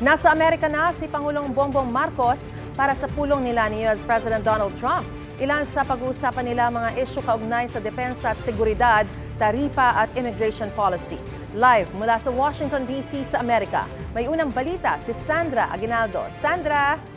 Nasa Amerika na si Pangulong Bongbong Marcos para sa pulong nila ni US President Donald Trump. Ilan sa pag-uusapan nila mga isyu kaugnay sa depensa at seguridad, taripa at immigration policy. Live mula sa Washington DC sa Amerika, may unang balita si Sandra Aguinaldo. Sandra!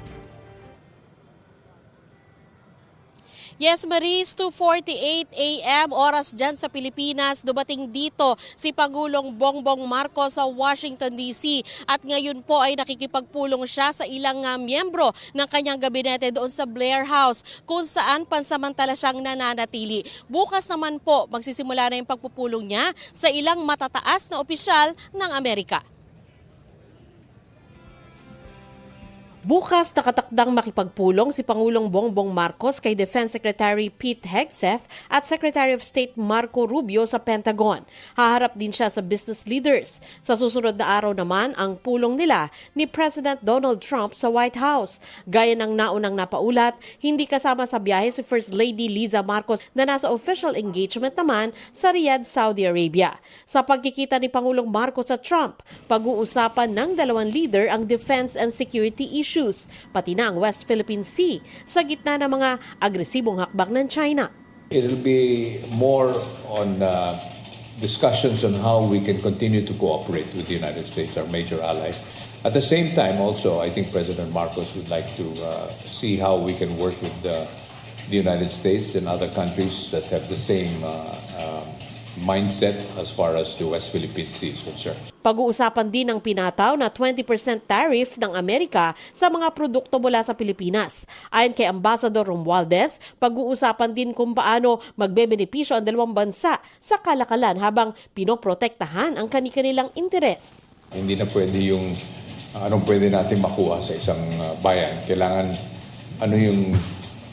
Yes, Maris, 2.48 a.m. oras dyan sa Pilipinas. Dumating dito si Pangulong Bongbong Marcos sa Washington, D.C. At ngayon po ay nakikipagpulong siya sa ilang uh, miyembro ng kanyang gabinete doon sa Blair House kung saan pansamantala siyang nananatili. Bukas naman po magsisimula na yung pagpupulong niya sa ilang matataas na opisyal ng Amerika. Bukas nakatakdang makipagpulong si Pangulong Bongbong Marcos kay Defense Secretary Pete Hegseth at Secretary of State Marco Rubio sa Pentagon. Haharap din siya sa business leaders. Sa susunod na araw naman ang pulong nila ni President Donald Trump sa White House. Gaya ng naunang napaulat, hindi kasama sa biyahe si First Lady Liza Marcos na nasa official engagement naman sa Riyadh, Saudi Arabia. Sa pagkikita ni Pangulong Marcos sa Trump, pag-uusapan ng dalawang leader ang defense and security issues, pati na ang West Philippine Sea sa gitna ng mga agresibong hakbang ng China. It'll be more on uh, discussions on how we can continue to cooperate with the United States, our major ally. At the same time, also, I think President Marcos would like to uh, see how we can work with the, the United States and other countries that have the same uh, um, mindset as far as the West Philippine Sea is concerned. Pag-uusapan din ng pinataw na 20% tariff ng Amerika sa mga produkto mula sa Pilipinas. Ayon kay Ambassador Romualdez, pag-uusapan din kung paano magbebenepisyo ang dalawang bansa sa kalakalan habang pinoprotektahan ang kanilang interes. Hindi na pwede yung anong pwede natin makuha sa isang uh, bayan. Kailangan ano yung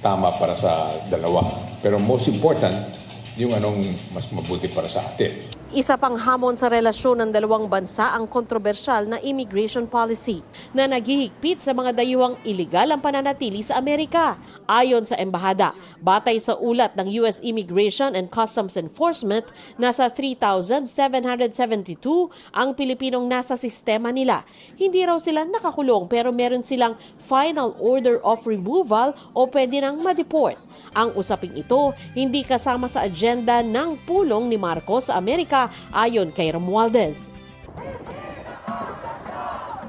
tama para sa dalawa. Pero most important, yung anong mas mabuti para sa atin. Isa pang hamon sa relasyon ng dalawang bansa ang kontrobersyal na immigration policy na naghihigpit sa mga dayuhang iligal ang pananatili sa Amerika. Ayon sa embahada, batay sa ulat ng US Immigration and Customs Enforcement, nasa 3,772 ang Pilipinong nasa sistema nila. Hindi raw sila nakakulong pero meron silang final order of removal o pwede nang ma-deport. Ang usaping ito hindi kasama sa agenda ng pulong ni Marcos sa Amerika ayon kay Romualdez.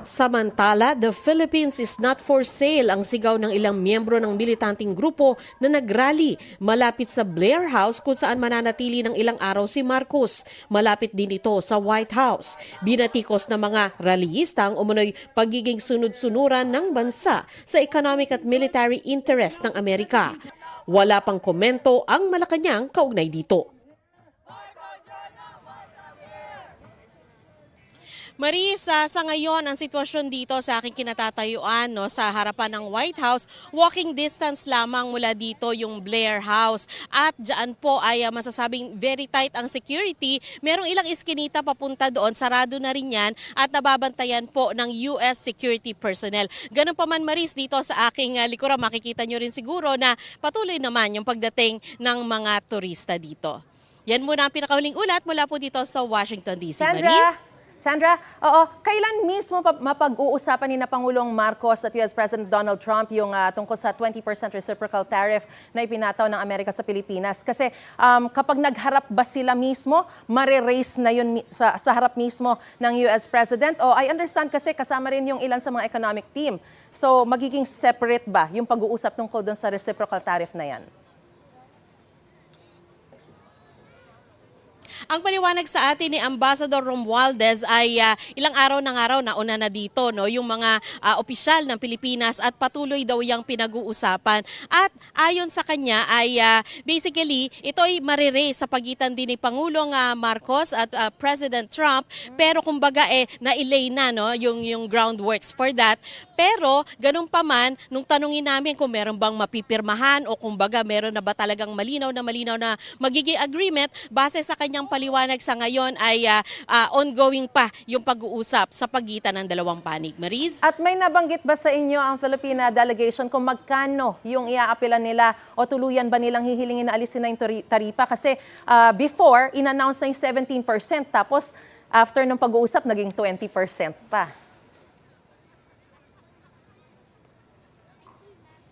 Samantala, the Philippines is not for sale ang sigaw ng ilang miyembro ng militanting grupo na nagrally malapit sa Blair House kung saan mananatili ng ilang araw si Marcos. Malapit din ito sa White House. Binatikos ng mga rallyista ang umunoy pagiging sunod-sunuran ng bansa sa economic at military interest ng Amerika. Wala pang komento ang Malacanang kaugnay dito. Marisa, sa ngayon ang sitwasyon dito sa aking kinatatayuan no, sa harapan ng White House, walking distance lamang mula dito yung Blair House. At dyan po ay uh, masasabing very tight ang security. Merong ilang iskinita papunta doon, sarado na rin yan at nababantayan po ng US security personnel. Ganun pa man Maris dito sa aking uh, likuran, makikita nyo rin siguro na patuloy naman yung pagdating ng mga turista dito. Yan muna ang pinakahuling ulat mula po dito sa Washington DC. Sandra! Maris? Sandra, oo, kailan mismo pa- mapag-uusapan ni na Pangulong Marcos at US President Donald Trump yung ah, tungkol sa 20% reciprocal tariff na ipinataw ng Amerika sa Pilipinas? Kasi um, kapag nagharap ba sila mismo, mare-raise na yun sa, sa harap mismo ng US President? O I understand kasi kasama rin yung ilan sa mga economic team. So magiging separate ba yung pag-uusap tungkol doon sa reciprocal tariff na yan? Ang paliwanag sa atin ni Ambassador Romualdez ay ah, ilang araw ng araw na una na dito no yung mga ah, opisyal ng Pilipinas at patuloy daw yang pinag-uusapan. At ayon sa kanya ay ah, basically ito ay marire sa pagitan din ni Pangulong ah, Marcos at ah, President Trump pero kumbaga eh na-ilay na no yung yung groundworks for that. Pero ganun pa man nung tanungin namin kung meron bang mapipirmahan o kumbaga meron na ba talagang malinaw na malinaw na magiging agreement base sa kanyang paliwanag sa ngayon ay ah, ah, ongoing pa yung pag-uusap sa pagitan ng dalawang panig. Mariz? At may nabanggit ba sa inyo ang Filipina delegation kung magkano yung iaapilan nila o tuluyan ba nilang hihilingin na alisin na yung tari- taripa? Kasi ah, before, in-announce na yung 17% tapos after ng pag-uusap, naging 20% pa.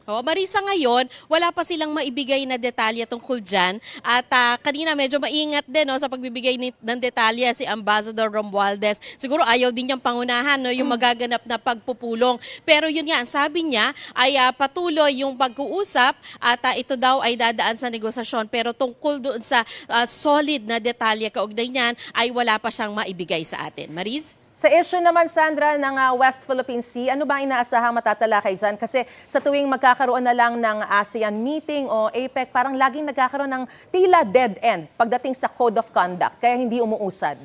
O, Marisa, ngayon, wala pa silang maibigay na detalye tungkol dyan. At ah, kanina medyo maingat din no, sa pagbibigay ni, ng detalye si Ambassador Romualdez. Siguro ayaw din niyang pangunahan no, yung magaganap na pagpupulong. Pero yun nga, sabi niya ay ah, patuloy yung pag-uusap at ah, ito daw ay dadaan sa negosasyon. Pero tungkol doon sa ah, solid na detalye kaugnay niyan ay wala pa siyang maibigay sa atin. Mariz? Sa issue naman, Sandra, ng ah, West Philippine Sea, ano ba ang inaasahang matatalakay dyan? Kasi sa tuwing magkakaroon na lang ng ASEAN meeting o APEC, parang laging nagkakaroon ng tila dead end pagdating sa Code of Conduct, kaya hindi umuusad.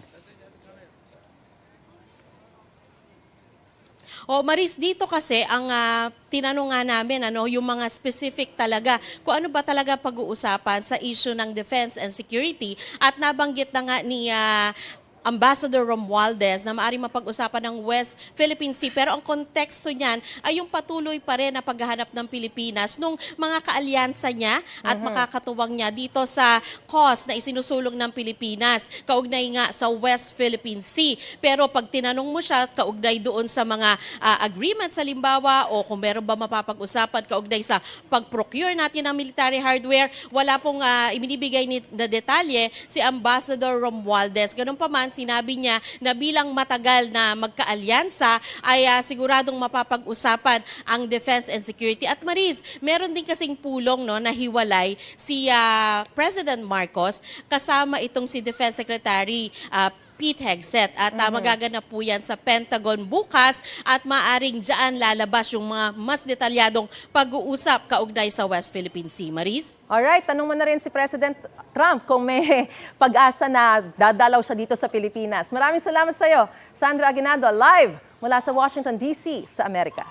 O Maris, dito kasi ang ah, tinanong nga namin ano, yung mga specific talaga kung ano ba talaga pag-uusapan sa issue ng defense and security at nabanggit na nga ni ah, Ambassador Romualdez na maaaring mapag-usapan ng West Philippine Sea. Pero ang konteksto niyan ay yung patuloy pa rin na paghahanap ng Pilipinas nung mga kaalyansa niya at makakatuwang niya dito sa cause na isinusulong ng Pilipinas kaugnay nga sa West Philippine Sea. Pero pag tinanong mo siya kaugnay doon sa mga ah, agreements halimbawa o kung meron ba mapapag-usapan kaugnay sa pag-procure natin ng military hardware, wala pong ah, ibinibigay ni, na detalye si Ambassador Romualdez. Ganun pa man, sinabi niya na bilang matagal na magkaalyansa ay ah, siguradong mapapag-usapan ang defense and security. At Maris, meron din kasing pulong no, na hiwalay si ah, President Marcos kasama itong si Defense Secretary ah, Pete Hegseth. At ah, magaganap po yan sa Pentagon bukas at maaring dyan lalabas yung mga mas detalyadong pag-uusap kaugnay sa West Philippine Sea. Maris? Alright, tanong mo na rin si President Trump kung may pag-asa na dadalaw siya dito sa Pilipinas. Maraming salamat sa iyo, Sandra Aguinaldo, live mula sa Washington, D.C. sa Amerika.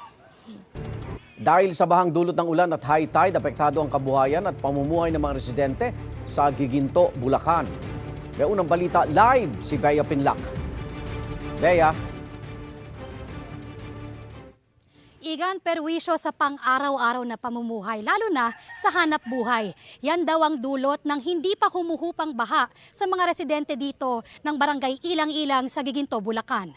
Dahil sa bahang dulot ng ulan at high tide, apektado ang kabuhayan at pamumuhay ng mga residente sa Giginto, Bulacan. May unang balita live si Bea Pinlac. Bea, Igan perwisyo sa pang-araw-araw na pamumuhay, lalo na sa hanap buhay. Yan daw ang dulot ng hindi pa humuhupang baha sa mga residente dito ng barangay Ilang-Ilang sa Giginto, Bulacan.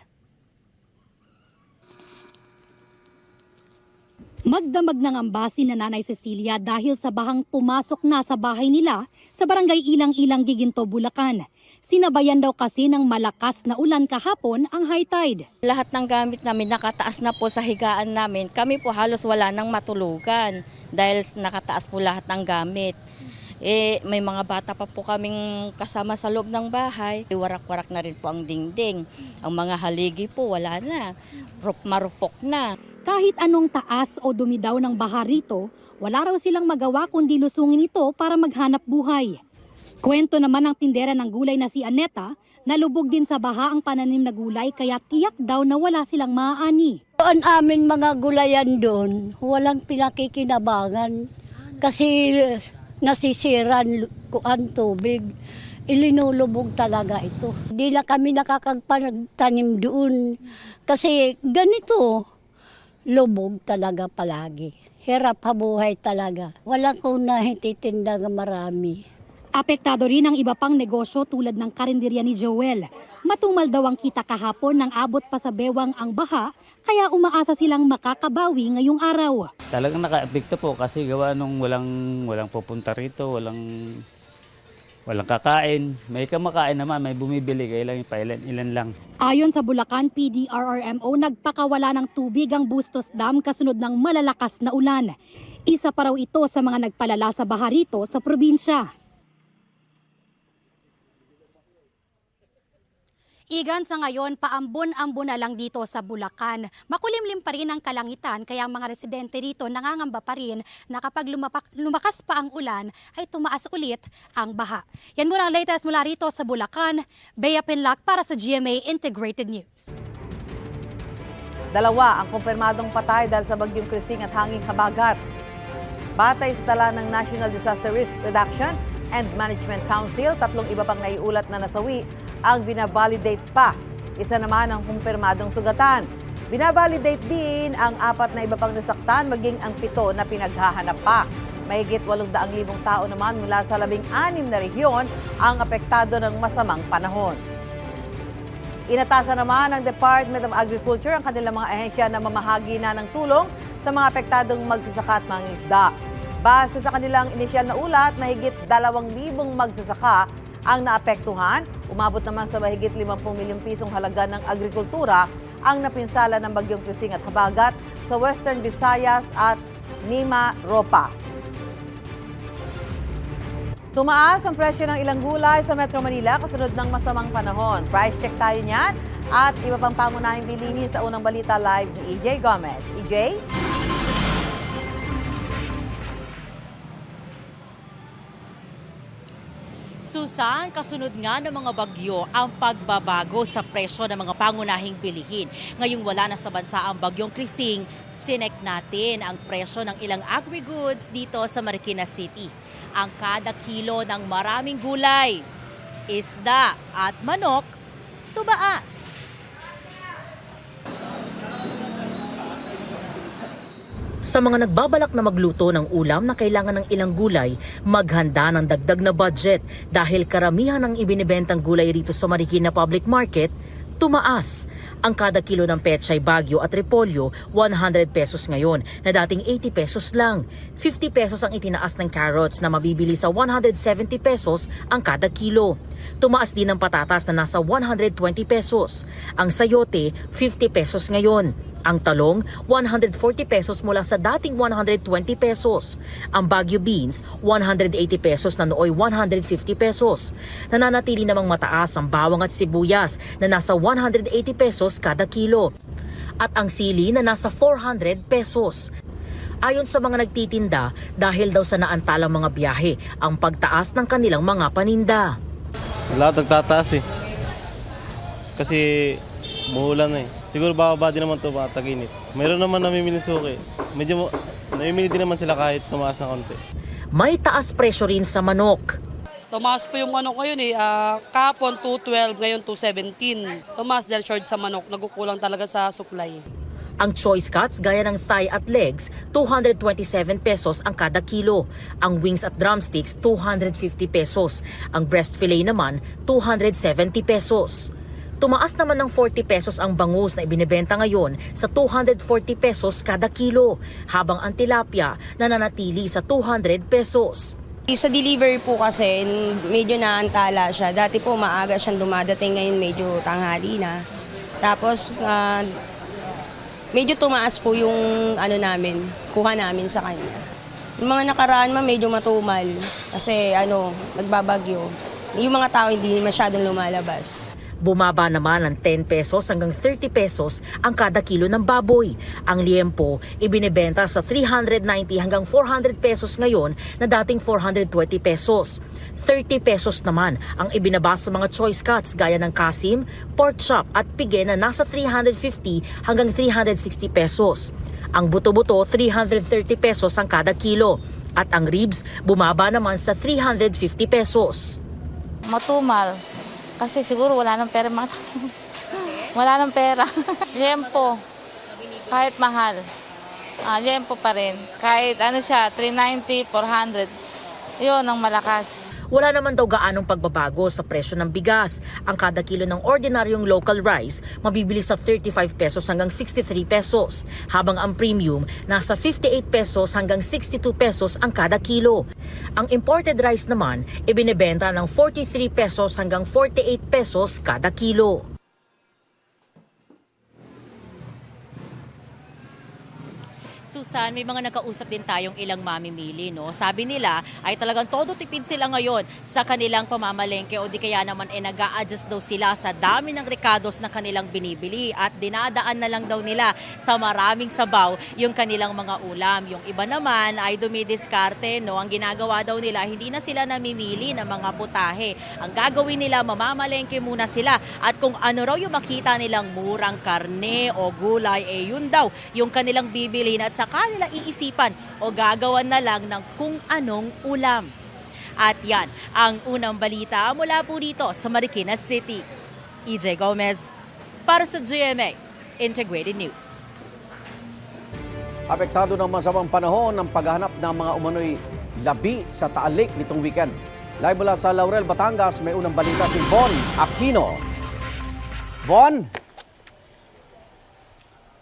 Magdamag ng ambasi na Nanay Cecilia dahil sa bahang pumasok na sa bahay nila sa barangay Ilang-Ilang, Giginto, Bulacan. Sinabayan daw kasi ng malakas na ulan kahapon ang high tide. Lahat ng gamit namin nakataas na po sa higaan namin. Kami po halos wala nang matulugan dahil nakataas po lahat ng gamit. Eh, may mga bata pa po kaming kasama sa loob ng bahay. Warak-warak na rin po ang dingding. Ang mga haligi po wala na. Rup marupok na. Kahit anong taas o dumi daw ng baha rito, wala raw silang magawa kundi lusungin ito para maghanap buhay. Kwento naman ng tindera ng gulay na si Aneta, nalubog din sa baha ang pananim na gulay kaya tiyak daw na wala silang maaani. Ang aming mga gulayan doon, walang pinakikinabangan. Kasi eh, nasisiran ang tubig. Ilinulubog talaga ito. Hindi na kami nakakagpananim doon. Kasi ganito, lubog talaga palagi. Hirap habuhay talaga. Wala kong nahititinda marami. Apektado rin ang iba pang negosyo tulad ng karinderya ni Joel. Matumal daw ang kita kahapon nang abot pa sa bewang ang baha, kaya umaasa silang makakabawi ngayong araw. Talagang naka-epekto po kasi gawa nung walang walang pupunta rito, walang walang kakain. May kamakain naman, may bumibili, kaya lang ilan, ilan lang. Ayon sa Bulacan PDRRMO, nagpakawala ng tubig ang Bustos Dam kasunod ng malalakas na ulan. Isa pa raw ito sa mga nagpalala sa baha rito sa probinsya. Igan sa ngayon, paambon-ambon na lang dito sa Bulacan. Makulimlim pa rin ang kalangitan kaya ang mga residente rito nangangamba pa rin na kapag lumapak- lumakas pa ang ulan ay tumaas ulit ang baha. Yan muna ang latest mula rito sa Bulacan. Bea Pinlac para sa GMA Integrated News. Dalawa ang kumpirmadong patay dahil sa bagyong krising at hanging habagat. Batay sa tala ng National Disaster Risk Reduction and Management Council, tatlong iba pang naiulat na nasawi ang binavalidate pa. Isa naman ang kumpirmadong sugatan. Binavalidate din ang apat na iba pang nasaktan maging ang pito na pinaghahanap pa. Mahigit 800,000 tao naman mula sa labing anim na rehiyon ang apektado ng masamang panahon. Inatasan naman ng Department of Agriculture ang kanilang mga ahensya na mamahagi na ng tulong sa mga apektadong magsasaka at mangingisda. Base sa kanilang inisyal na ulat, mahigit 2,000 magsasaka ang naapektuhan. Umabot naman sa mahigit 50 milyong pisong halaga ng agrikultura ang napinsala ng bagyong Krising at Habagat sa Western Visayas at Nima Ropa. Tumaas ang presyo ng ilang gulay sa Metro Manila kasunod ng masamang panahon. Price check tayo niyan at iba pang pangunahing bilihin sa unang balita live ni EJ Gomez. EJ? Susan, kasunod nga ng mga bagyo ang pagbabago sa presyo ng mga pangunahing bilihin. Ngayong wala na sa bansa ang bagyong Krising, chinek natin ang presyo ng ilang agri-goods dito sa Marikina City. Ang kada kilo ng maraming gulay, isda at manok, tumaas. Sa mga nagbabalak na magluto ng ulam na kailangan ng ilang gulay, maghanda ng dagdag na budget dahil karamihan ng ibinibentang gulay rito sa Marikina Public Market tumaas. Ang kada kilo ng pechay, bagyo at repolyo, 100 pesos ngayon na dating 80 pesos lang. 50 pesos ang itinaas ng carrots na mabibili sa 170 pesos ang kada kilo. Tumaas din ang patatas na nasa 120 pesos. Ang sayote, 50 pesos ngayon. Ang talong, 140 pesos mula sa dating 120 pesos. Ang Baguio beans, 180 pesos na nooy 150 pesos. Nananatili namang mataas ang bawang at sibuyas na nasa 180 pesos kada kilo. At ang sili na nasa 400 pesos. Ayon sa mga nagtitinda, dahil daw sa naantalang mga biyahe, ang pagtaas ng kanilang mga paninda. Lahat nagtataas eh. Kasi muulan eh. Siguro bababa din naman ito mga tag-init. Mayroon naman namimili suki. Medyo mo- namimili din naman sila kahit tumaas na konti. May taas presyo rin sa manok. Tumaas po yung manok ngayon eh. Ah, kahapon 212, ngayon 217. Tumaas dahil short sa manok. Nagkukulang talaga sa supply. Ang choice cuts gaya ng thigh at legs, 227 pesos ang kada kilo. Ang wings at drumsticks, 250 pesos. Ang breast fillet naman, 270 pesos. Tumaas naman ng 40 pesos ang bangus na ibinebenta ngayon sa 240 pesos kada kilo, habang ang tilapia nananatili sa 200 pesos. Sa delivery po kasi, medyo naantala siya. Dati po maaga siyang dumadating, ngayon medyo tanghali na. Tapos, ah, medyo tumaas po yung ano namin, kuha namin sa kanya. Yung mga nakaraan man medyo matumal kasi ano, nagbabagyo. Yung mga tao hindi masyadong lumalabas. Bumaba naman ng 10 pesos hanggang 30 pesos ang kada kilo ng baboy. Ang liempo, ibinebenta sa 390 hanggang 400 pesos ngayon na dating 420 pesos. 30 pesos naman ang ibinaba sa mga choice cuts gaya ng kasim, pork chop at pige na nasa 350 hanggang 360 pesos. Ang buto-buto, 330 pesos ang kada kilo. At ang ribs, bumaba naman sa 350 pesos. Matumal. Kasi siguro wala nang pera mga wala nang pera. Liempo. Kahit mahal. Ah, liempo pa rin. Kahit ano siya, 390, 400. Yun ang malakas. Wala naman daw gaanong pagbabago sa presyo ng bigas. Ang kada kilo ng ordinaryong local rice mabibili sa 35 pesos hanggang 63 pesos, habang ang premium nasa 58 pesos hanggang 62 pesos ang kada kilo. Ang imported rice naman ibinebenta ng 43 pesos hanggang 48 pesos kada kilo. Susan, may mga nakausap din tayong ilang mamimili, no? Sabi nila ay talagang todo tipid sila ngayon sa kanilang pamamalengke o di kaya naman ay nag adjust daw sila sa dami ng rekados na kanilang binibili at dinadaan na lang daw nila sa maraming sabaw yung kanilang mga ulam. Yung iba naman ay dumidiskarte, no? Ang ginagawa daw nila, hindi na sila namimili ng mga putahe. Ang gagawin nila, mamamalengke muna sila at kung ano raw yung makita nilang murang karne o gulay, eh yun daw yung kanilang bibilhin at saka nila iisipan o gagawan na lang ng kung anong ulam. At yan, ang unang balita mula po dito sa Marikina City. EJ Gomez para sa GMA Integrated News. Apektado ng masamang panahon ng paghahanap ng mga umano'y labi sa taalik nitong weekend. Live mula sa Laurel, Batangas, may unang balita si Bon Aquino. Bon?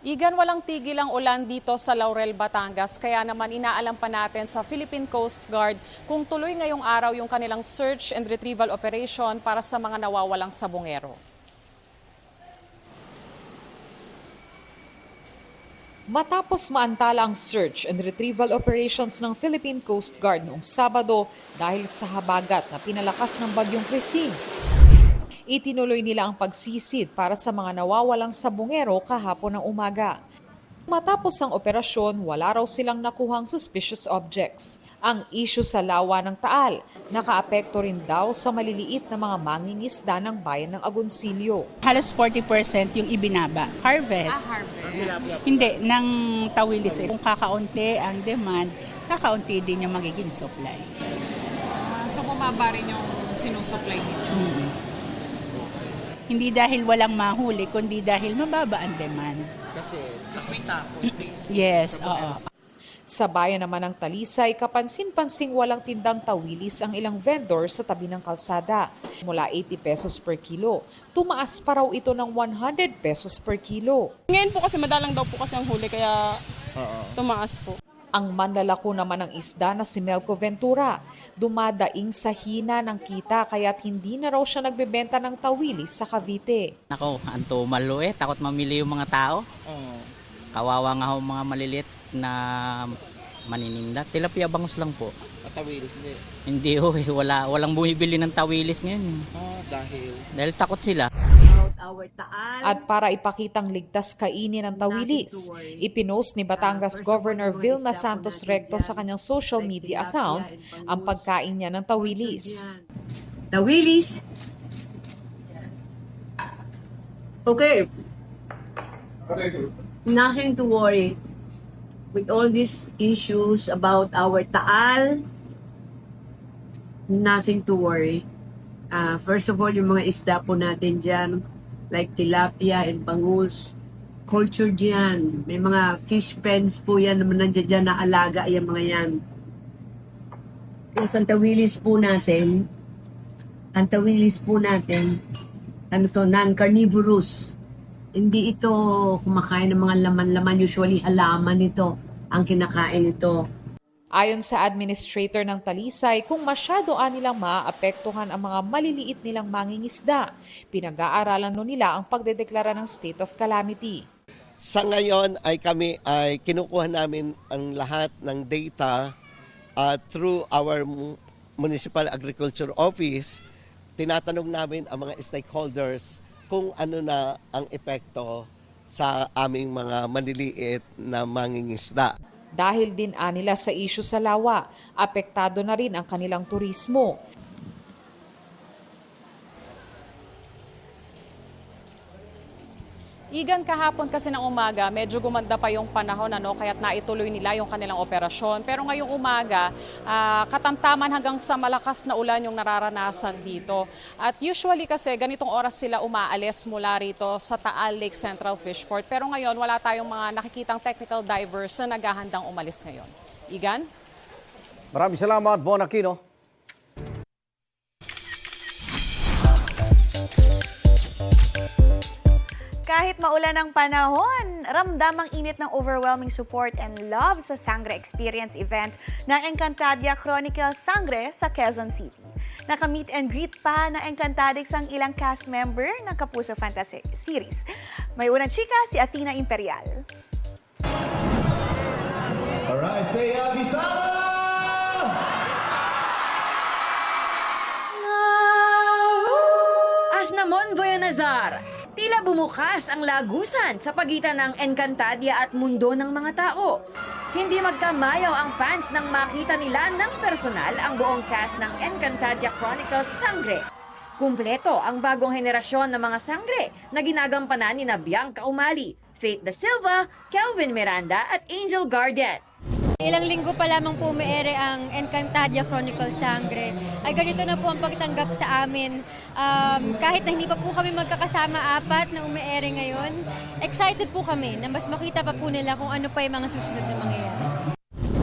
Igan, walang tigil ang ulan dito sa Laurel, Batangas. Kaya naman inaalam pa natin sa Philippine Coast Guard kung tuloy ngayong araw yung kanilang search and retrieval operation para sa mga nawawalang sabongero. Matapos maantala ang search and retrieval operations ng Philippine Coast Guard noong Sabado dahil sa habagat na pinalakas ng bagyong Krising. Itinuloy nila ang pagsisid para sa mga nawawalang sabungero kahapon ng umaga. Matapos ang operasyon, wala raw silang nakuhang suspicious objects. Ang issue sa lawa ng Taal, nakaapekto rin daw sa maliliit na mga mangingisda ng bayan ng Agoncillo. Halos 40% yung ibinaba. Harvest. Hindi, ng tawilis. eh. Kung kakaunti ang demand, kakaunti din yung magiging supply. so bumaba rin yung sinusupply ninyo? Mm. Hindi dahil walang mahuli, kundi dahil mababa ang demand. Kasi mas may takot based Yes, sa oo. Sa bayan naman ng Talisay, kapansin-pansing walang tindang tawilis ang ilang vendor sa tabi ng kalsada. Mula 80 pesos per kilo, tumaas pa raw ito ng 100 pesos per kilo. Ngayon po kasi madalang daw po kasi ang huli kaya tumaas po. Ang manlalako naman ng isda na si Melco Ventura, dumadaing sa hina ng kita kaya't hindi na raw siya nagbebenta ng tawilis sa Cavite. Nako, anto malo eh. Takot mamili yung mga tao. Kawawa nga ho mga maliliit na manininda. Tilapia bangus lang po. Matawilis hindi. Hindi ho eh. Wala, walang bumibili ng tawilis ngayon. eh. Ah, dahil Dahil takot sila. At para ipakitang ligtas kainin ng tawilis, ipinost ni Batangas Governor Vilma Santos Recto sa kanyang social media account ang pagkain niya ng tawilis. Tawilis. Okay. Nothing to worry. With all these issues about our Taal, nothing to worry. Ah, first of all, yung mga isda po natin dyan, like tilapia and bangus, culture dyan. May mga fish pens po yan naman nandiyan dyan na alaga yung mga yan. Yung sa tawilis po natin, ang tawilis po natin, ano to, non-carnivorous. Hindi ito kumakain ng mga laman-laman. Usually, halaman ito ang kinakain ito. Ayon sa administrator ng Talisay, kung masyado nilang maaapektuhan ang mga maliliit nilang mangingisda, pinag-aaralan no nila ang pagdedeklara ng state of calamity. sa ngayon ay kami ay kinukuha namin ang lahat ng data uh, through our mu- Municipal Agriculture Office. Tinatanong namin ang mga stakeholders kung ano na ang epekto sa aming mga maliliit na mangingisda. Dahil din anila sa isyu sa lawa, apektado na rin ang kanilang turismo. Igan kahapon kasi ng umaga, medyo gumanda pa yung panahon ano, kaya't naituloy nila yung kanilang operasyon. Pero ngayong umaga, ah, katamtaman hanggang sa malakas na ulan yung nararanasan dito. At usually kasi ganitong oras sila umaalis mula rito sa Taal Lake Central Fishport. Pero ngayon wala tayong mga nakikitang technical divers na naghahandang umalis ngayon. Igan? Maraming salamat, Bon Aquino. Kahit maulan ang panahon, ramdam ang init ng overwhelming support and love sa Sangre Experience event ng Encantadia Chronicles Sangre sa Quezon City. Naka-meet and greet pa ng Encantadix ang ilang cast member ng Kapuso Fantasy series. May unang chika si Atina Imperial. Alright, say Abisama! Asnamon Voyanazar! Tila bumukas ang lagusan sa pagitan ng Encantadia at mundo ng mga tao. Hindi magkamayaw ang fans nang makita nila ng personal ang buong cast ng Encantadia Chronicles Sangre. Kumpleto ang bagong henerasyon ng mga sangre na ginagampanan ni na Bianca Umali, Faith Da Silva, Kelvin Miranda at Angel Guardian. Ilang linggo pa lamang po ang Encantadia Chronicle Sangre. Ay ganito na po ang pagtanggap sa amin. Um, kahit na hindi pa po kami magkakasama apat na umiere ngayon, excited po kami na mas makita pa po nila kung ano pa yung mga susunod na mangyayari.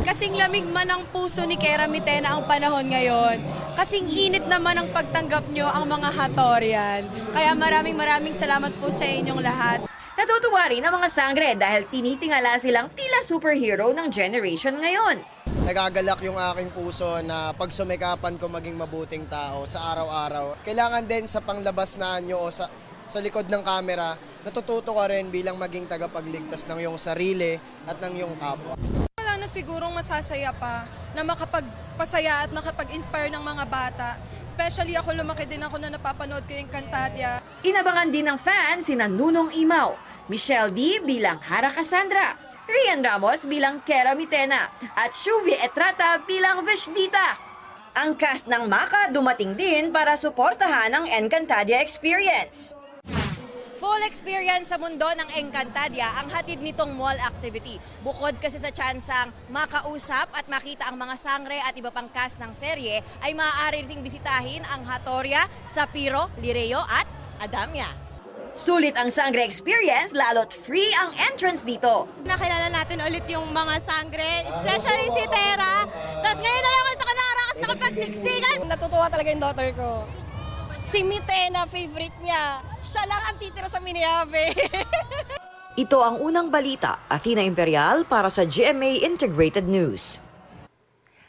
Kasing lamig man ang puso ni Kera Mitena ang panahon ngayon. Kasing init naman ang pagtanggap nyo ang mga Hatorian. Kaya maraming maraming salamat po sa inyong lahat. Natutuwa rin ang mga sangre dahil tinitingala silang tila superhero ng generation ngayon. Nagagalak yung aking puso na pagsumikapan ko maging mabuting tao sa araw-araw. Kailangan din sa panglabas na nyo o sa, sa likod ng kamera, natututo ka rin bilang maging tagapagligtas ng iyong sarili at ng iyong kapwa. Wala na sigurong masasaya pa na makapagpasaya at makapag-inspire ng mga bata. Especially ako, lumaki din ako na napapanood ko yung Cantadia. Inabangan din ng fans sina Nunong Imaw, Michelle D bilang Hara Cassandra, Rian Ramos bilang Kera Mitena, at Shuvi Etrata bilang Vishdita. Ang cast ng Maka dumating din para suportahan ang Encantadia experience. Full experience sa mundo ng Encantadia ang hatid nitong mall activity. Bukod kasi sa tsansang makausap at makita ang mga sangre at iba pang cast ng serye, ay maaari ring bisitahin ang Hatoria, Sapiro, Lireo at Adamya. Sulit ang Sangre experience lalo't free ang entrance dito. Nakilala natin ulit yung mga sangre, especially si Tera. Tapos ngayon na lang ulit ako nakarakas nakapagsiksikan. Natutuwa talaga yung daughter ko. Si Mitena, favorite niya. Siya lang ang titira sa Miniave. Ito ang unang balita, Athena Imperial para sa GMA Integrated News.